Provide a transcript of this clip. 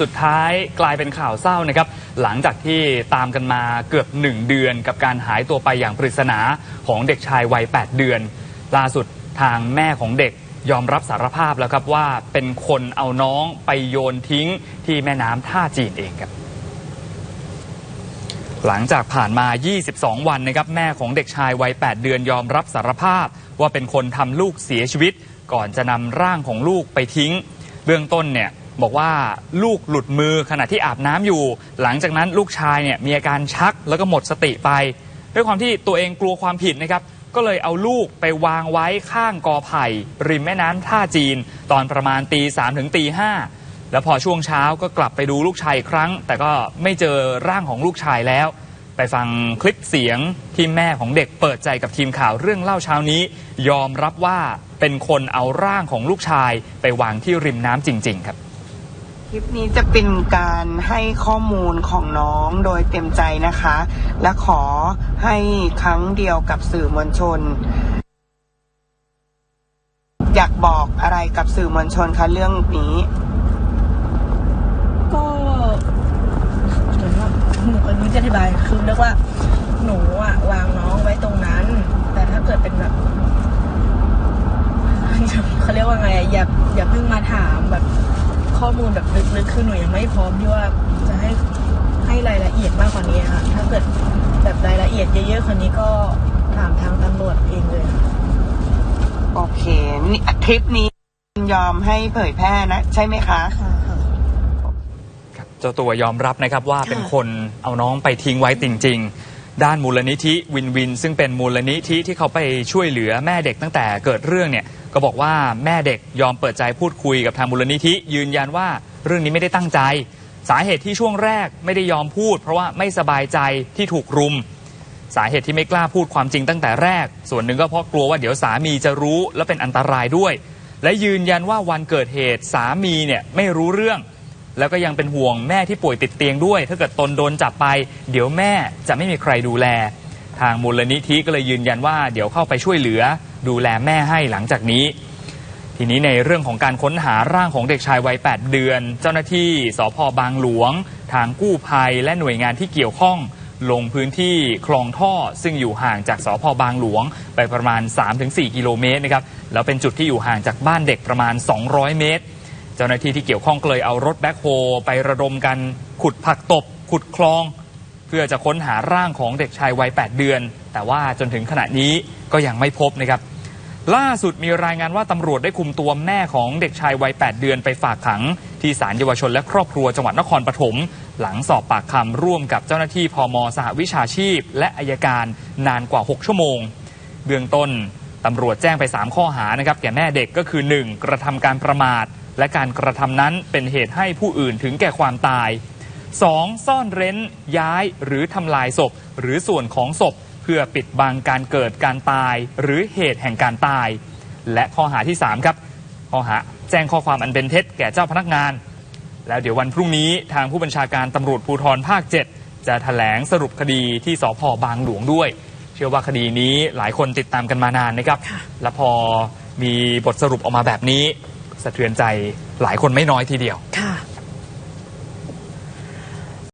สุดท้ายกลายเป็นข่าวเศร้านะครับ หลังจากที่ตามกันมาเกือบ 1 เดือนกับการหายตัวไปอย่างปริศนาของเด็กชายวัย 8 เดือน ล่าสุดทางแม่ของเด็กยอมรับสารภาพแล้วครับว่าเป็นคนเอาน้องไปโยนทิ้งที่แม่น้ำท่าจีนเองครับ หลังจากผ่านมา 22 วันนะครับแม่ของเด็กชายวัย 8 เดือนยอมรับสารภาพ ว่าเป็นคนทำลูกเสียชีวิต ก่อนจะนำร่างของลูกไปทิ้ง เบื้องต้นเนี่ย บอกว่าลูกหลุดมือขณะที่อาบน้ำอยู่ หลังจากนั้นลูกชายเนี่ยมีอาการชักแล้วก็หมดสติไป ด้วยความที่ตัวเองกลัวความผิดนะครับ ก็เลยเอาลูกไปวางไว้ข้างกอไผ่ ริมแม่น้ำท่าจีน ตอนประมาณตีสามถึงตีห้าแล้วพอช่วงเช้าก็กลับไปดูลูกชายอีกครั้ง แต่ก็ไม่เจอร่างของลูกชายแล้ว ไปฟังคลิปเสียงที่แม่ของเด็กเปิดใจกับทีมข่าวเรื่องเล่าเช้านี้ ยอมรับว่าเป็นคนเอาร่างของลูกชายไปวางที่ริมน้ำจริง ๆ ครับ คลิปนี้จะเป็นการให้ข้อมูลของน้องโดยเต็มใจนะคะ และขอให้ครั้งเดียวกับสื่อมวลชน อยากบอกอะไรกับสื่อมวลชนคะเรื่องนี้ ก็เหมือนว่าหนูอันนี้จะอธิบายคือเรียกว่าหนูอะวางน้องไว้ตรงนั้น แต่ถ้าเกิดเป็นแบบเขาเรียกว่าไงอย่าอย่าเพิ่งมาถามแบบ ข้อมูลแบบลึกๆคือหนูยังไม่พร้อมที่ว่าจะให้ให้รายละเอียดมากกว่านี้ค่ะถ้าเกิดแบบรายละเอียดเยอะๆคนนี้ก็ถามทางตำรวจเองเลยค่ะโอเคนี่คลิปนี้ยอมให้เผยแพร่นะ ใช่ไหมคะ ค่ะค่ะครับเจ้าตัวยอมรับนะครับว่าเป็นคนเอาน้องไปทิ้งไว้จริง ๆ ด้านมูลนิธิวินวิน ซึ่งเป็นมูลนิธิที่เขาไปช่วยเหลือแม่เด็กตั้งแต่เกิดเรื่องเนี่ย ก็บอกว่าแม่เด็กยอมเปิดใจพูดคุยกับทางมูลนิธิ ยืนยันว่าเรื่องนี้ไม่ได้ตั้งใจ สาเหตุที่ช่วงแรกไม่ได้ยอมพูด เพราะว่าไม่สบายใจที่ถูกรุม สาเหตุที่ไม่กล้าพูดความจริงตั้งแต่แรก ส่วนหนึ่งก็เพราะกลัวว่าเดี๋ยวสามีจะรู้และเป็นอันตรายด้วย และยืนยันว่าวันเกิดเหตุสามีเนี่ยไม่รู้เรื่อง แล้วก็ยังเป็นห่วงแม่ที่ป่วยติดเตียงด้วย ถ้าเกิดตนโดนจับไป เดี๋ยวแม่จะไม่มีใครดูแล ทางมูลนิธิก็เลยยืนยันว่าเดี๋ยวเข้าไปช่วยเหลือ ดูแลแม่ให้หลังจากนี้ ทีนี้ในเรื่องของการค้นหาร่างของเด็กชายวัย 8 เดือน เจ้าหน้าที่สพบางหลวง ทางกู้ภัยและหน่วยงานที่เกี่ยวข้อง ลงพื้นที่คลองท่อ ซึ่งอยู่ห่างจากสพบางหลวง ไปประมาณ 3-4 กิโลเมตรนะครับแล้วเป็นจุดที่อยู่ห่างจากบ้านเด็กประมาณ 200 เมตร เจ้าหน้าที่ที่เกี่ยวข้องเลยเอารถแบ็คโฮไประดมกันขุดผักตบ ขุดคลองเพื่อจะค้นหาร่างของเด็กชายวัย 8 เดือน แต่ว่าจนถึงขณะนี้ก็ยังไม่พบนะครับ ล่าสุดมีรายงานว่าตำรวจได้คุมตัวแม่ของเด็กชายวัย 8 เดือนไปฝากขัง ที่ศาลเยาวชนและครอบครัวจังหวัดนครปฐมหลังสอบปากคำร่วมกับเจ้าหน้าที่พมสหวิชาชีพ และอายการนานกว่า 6 ชั่วโมง เบื้องต้นตำรวจแจ้งไป 3 ข้อหานะครับแก่แม่เด็กก็คือ 1. กระทำการประมาท และการกระทำนั้นเป็นเหตุให้ผู้อื่นถึงแก่ความตาย 2. ซ่อนเร้น ย้ายหรือทำลายศพ หรือส่วนของศพ เพื่อปิดบังการเกิดการตายหรือเหตุแห่งการตาย และข้อหาที่ 3 ครับ ข้อหาแจ้งข้อความอันเป็นเท็จแก่เจ้าพนักงาน แล้วเดี๋ยววันพรุ่งนี้ทางผู้บัญชาการตำรวจภูธรภาค 7 จะถแถลงสรุปคดีที่สพบางหลวงด้วย เชื่อว่าคดีนี้หลายคนติดตามกันมานานนะครับ และพอมีบทสรุปออกมาแบบนี้ สะเทือนใจหลายคนไม่น้อยทีเดียวค่ะ